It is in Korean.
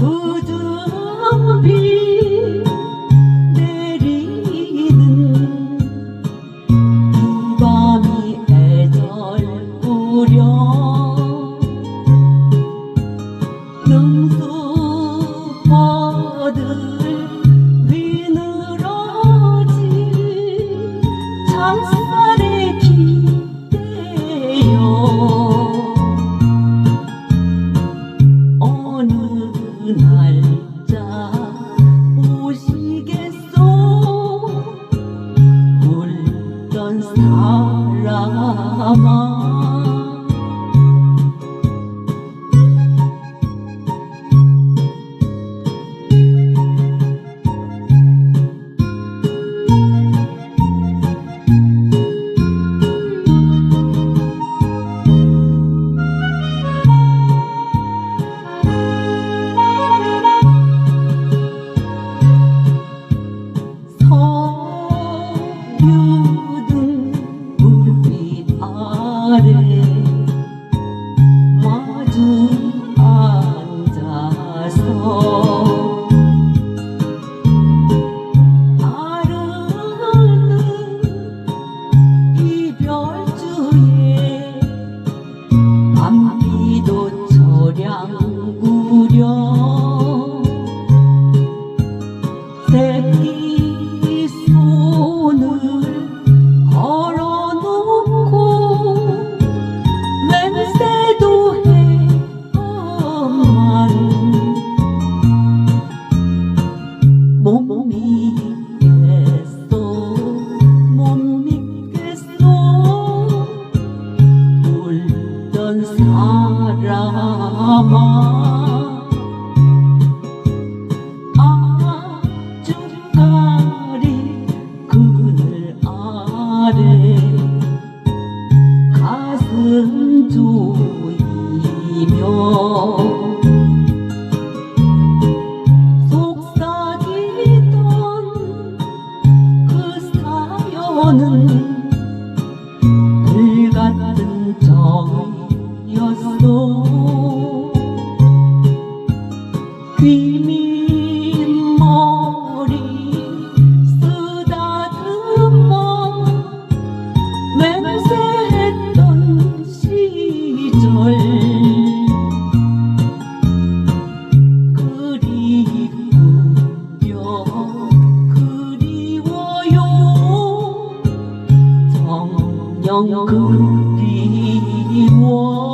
Kudum bir ไทใจ 조이며 속삭이던 그 사연은 불같은 정이었어. 귀민 머리 쓰다듬어 맹세했던 시절 都鼓我。